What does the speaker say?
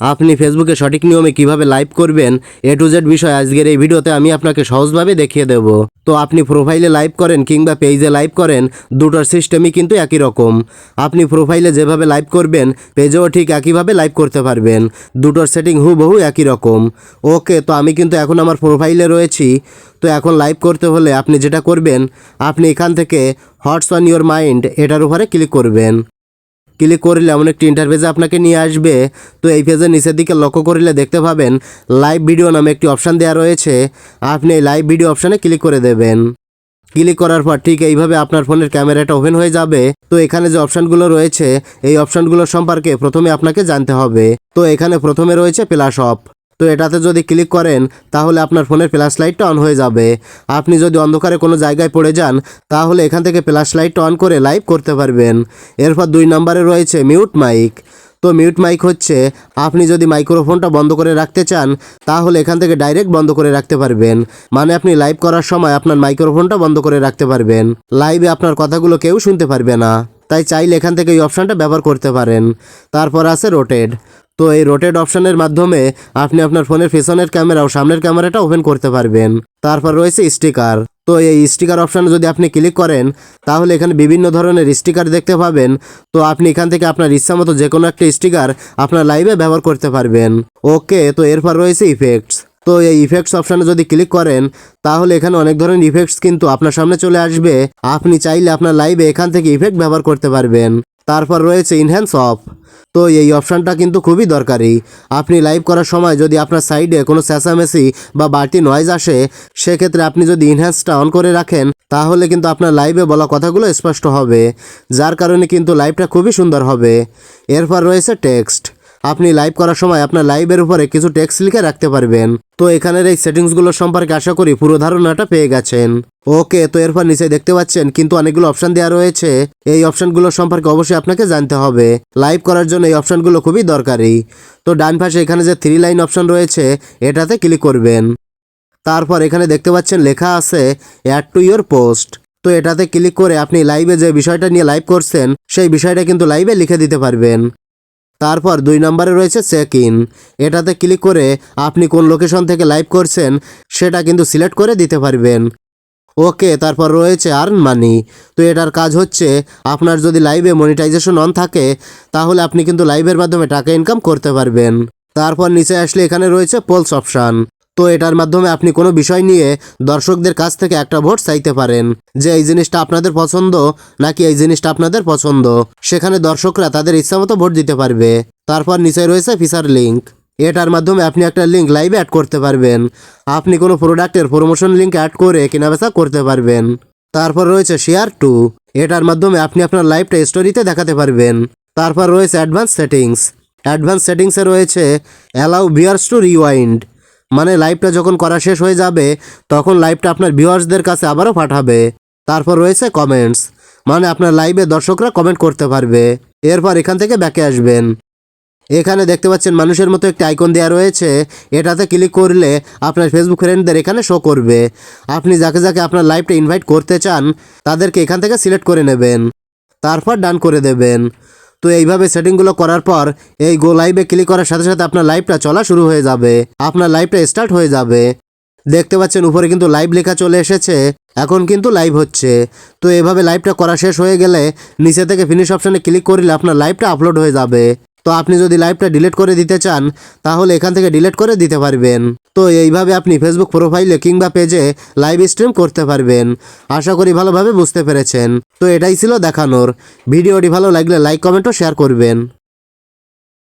আপনি ফেসবুকে সঠিক নিয়মে কীভাবে লাইভ করবেন এ টু জেড বিষয় আজকের এই ভিডিওতে আমি আপনাকে সহজভাবে দেখিয়ে দেব। তো আপনি প্রোফাইলে লাইভ করেন কিংবা পেজে লাইভ করেন, দুটোর সিস্টেমই কিন্তু একই রকম। আপনি প্রোফাইলে যেভাবে লাইভ করবেন পেজেও ঠিক একইভাবে লাইভ করতে পারবেন। দুটোর সেটিং হুবহু একই রকম। ওকে তো আমি কিন্তু এখন আমার প্রোফাইলে রয়েছি। তো এখন লাইভ করতে হলে আপনি যেটা করবেন, আপনি এখান থেকে হটস অন ইয়োর মাইন্ড এটার উপরে ক্লিক করবেন। ক্লিক করলে এমন একটি ইন্টারফেসে আপনাকে নিয়ে আসবে। তো এই পেজের নিচের দিকে লক্ষ্য করলে দেখতে পাবেন লাইভ ভিডিও নামে একটি অপশান দেওয়া রয়েছে। আপনি এই লাইভ ভিডিও অপশানে ক্লিক করে দেবেন। ক্লিক করার পর ঠিক এইভাবে আপনার ফোনের ক্যামেরাটা ওপেন হয়ে যাবে। তো এখানে যে অপশানগুলো রয়েছে, এই অপশানগুলো সম্পর্কে প্রথমে আপনাকে জানতে হবে। তো এখানে প্রথমে রয়েছে প্লাস অফ তো এটাতে যদি ক্লিক করেন, তাহলে আপনার ফোনের ফ্ল্যাশ লাইটটা অন হয়ে যাবে। আপনি যদি অন্ধকারে কোনো জায়গায় পড়ে যান, তাহলে এখান থেকে ফ্ল্যাশ লাইটটা অন করে লাইভ করতে পারবেন। এরপর দুই নম্বরে রয়েছে মিউট মাইক তো মিউট মাইক হচ্ছে, আপনি যদি মাইক্রোফোনটা বন্ধ করে রাখতে চান, তাহলে এখান থেকে ডাইরেক্ট বন্ধ করে রাখতে পারবেন। মানে আপনি লাইভ করার সময় আপনার মাইক্রোফোনটা বন্ধ করে রাখতে পারবেন। লাইভে আপনার কথাগুলো কেউ শুনতে পারবে না। তাই চাইলে এখান থেকে এই অপশানটা ব্যবহার করতে পারেন। তারপর আছে রোটেড তো এই রোটেড অপশনের মাধ্যমে আপনি আপনার ফোনের পেছনের ক্যামেরা ও সামনের ক্যামেরাটা ওপেন করতে পারবেন। তারপর রয়েছে স্টিকার তো এই স্টিকার অপশানে যদি আপনি ক্লিক করেন, তাহলে এখানে বিভিন্ন ধরনের স্টিকার দেখতে পাবেন। তো আপনি এখান থেকে আপনার ইচ্ছা মতো যে কোনো একটা স্টিকার আপনার লাইভে ব্যবহার করতে পারবেন। ওকে, তো এরপর রয়েছে ইফেক্টস তো এই ইফেক্টস অপশানে যদি ক্লিক করেন, তাহলে এখানে অনেক ধরনের ইফেক্টস কিন্তু আপনার সামনে চলে আসবে। আপনি চাইলে আপনার লাইভে এখান থেকে ইফেক্ট ব্যবহার করতে পারবেন। তারপর রয়েছে ইনহ্যান্স অফ তো এই অপশানটা কিন্তু খুবই দরকারি। আপনি লাইভ করার সময় যদি আপনার সাইডে কোনো চেঁচামেচি বা বাড়তি নয়েজ আসে, সেক্ষেত্রে আপনি যদি ইনহ্যান্সটা অন করে রাখেন, তাহলে কিন্তু আপনার লাইভে বলা কথাগুলো স্পষ্ট হবে। যার কারণে কিন্তু লাইভটা খুবই সুন্দর হবে। এরপর রয়েছে টেক্সট আপনি লাইভ করার সময় আপনার লাইভের উপরে কিছু টেক্সট লিখে রাখতে পারবেন। তো এখানের এই সেটিংসগুলো সম্পর্কে আশা করি পুরো ধারণাটা পেয়ে গেছেন। ওকে, তো এরপর নিচে দেখতে পাচ্ছেন কিন্তু অনেকগুলো অপশন দেওয়া রয়েছে। এই অপশনগুলো সম্পর্কে অবশ্যই আপনাকে জানতে হবে। লাইভ করার জন্য এই অপশনগুলো খুবই দরকারি। তো ডান পাশে এখানে যে থ্রি লাইন অপশন রয়েছে, এটাতে ক্লিক করবেন। তারপর এখানে দেখতে পাচ্ছেন লেখা আছে অ্যাড টু ইয়োর পোস্ট তো এটাতে ক্লিক করে আপনি লাইভে যে বিষয়টা নিয়ে লাইভ করছেন, সেই বিষয়টা কিন্তু লাইভে লিখে দিতে পারবেন। তারপর দুই নম্বরে রয়েছে চেক ইন এটাতে ক্লিক করে আপনি কোন লোকেশন থেকে লাইভ করছেন সেটা কিন্তু সিলেক্ট করে দিতে পারবেন। ওকে, তারপর রয়েছে আর্ন মানি। তো এটার কাজ হচ্ছে আপনার যদি লাইভে মনিটাইজেশন অন থাকে, তাহলে আপনি কিন্তু লাইভের মাধ্যমে টাকা ইনকাম করতে পারবেন। তারপর নিচে আসলে এখানে রয়েছে পোলস অপশান তো এটার মাধ্যমে আপনি কোনো বিষয় নিয়ে দর্শকদের কাছ থেকে একটা ভোট চাইতে পারেন যে এই জিনিসটা আপনাদের পছন্দ নাকি এই জিনিসটা আপনাদের পছন্দ। সেখানে দর্শকরা তাদের ইচ্ছামতো ভোট দিতে পারবে। তারপর নিচে রয়েছে ফিচার লিঙ্ক এটার মাধ্যমে আপনি একটা লিঙ্ক লাইভে অ্যাড করতে পারবেন। আপনি কোনো প্রোডাক্টের প্রমোশন লিঙ্ক অ্যাড করে কেনাবেচা করতে পারবেন। তারপর রয়েছে শেয়ার টু। এটার মাধ্যমে আপনি আপনার লাইভটা স্টোরিতে দেখাতে পারবেন। তারপর রয়েছে অ্যাডভান্স সেটিংস। অ্যাডভান্স সেটিংসে রয়েছে অ্যালাউ ভিউয়ার্স টু রিওয়াইন্ড। মানে লাইভটা যখন করা শেষ হয়ে যাবে, তখন লাইভটা আপনার ভিউয়ার্সদের কাছে আবারও পাঠাবে। তারপর রয়েছে কমেন্টস মানে আপনার লাইভে দর্শকরা কমেন্ট করতে পারবে। এরপর এখান থেকে ব্যাকে আসবেন। এখানে দেখতে পাচ্ছেন মানুষের মতো একটি আইকন দেওয়া রয়েছে। এটাতে ক্লিক করলে আপনার ফেসবুক ফ্রেন্ডদের এখানে শো করবে। আপনি যাকে যাকে আপনার লাইভটা ইনভাইট করতে চান, তাদেরকে এখান থেকে সিলেক্ট করে নেবেন। তারপর ডান করে দেবেন। তো এইভাবে সেটিংগুলো করার পর এই গো লাইভে ক্লিক করার সাথে সাথে আপনার লাইভটা চলা শুরু হয়ে যাবে। আপনার লাইভটা স্টার্ট হয়ে যাবে। দেখতে পাচ্ছেন উপরে কিন্তু লাইভ লেখা চলে এসেছে। এখন কিন্তু লাইভ হচ্ছে। তো এভাবে লাইভটা করা শেষ হয়ে গেলে নিচে থেকে ফিনিশ অপশানে ক্লিক করলে আপনার লাইভটা আপলোড হয়ে যাবে। তো আপনি যদি লাইভটা ডিলিট করে দিতে চান, তাহলে এখান থেকে ডিলিট করে দিতে পারবেন। তো এইভাবে আপনি ফেসবুক প্রোফাইলে কিংবা পেজে লাইভ স্ট্রিম করতে পারবেন। আশা করি ভালোভাবে বুঝতে পেরেছেন। তো এটাই ছিল দেখানোর। ভিডিওটি ভালো লাগলে লাইক কমেন্ট ও শেয়ার করবেন।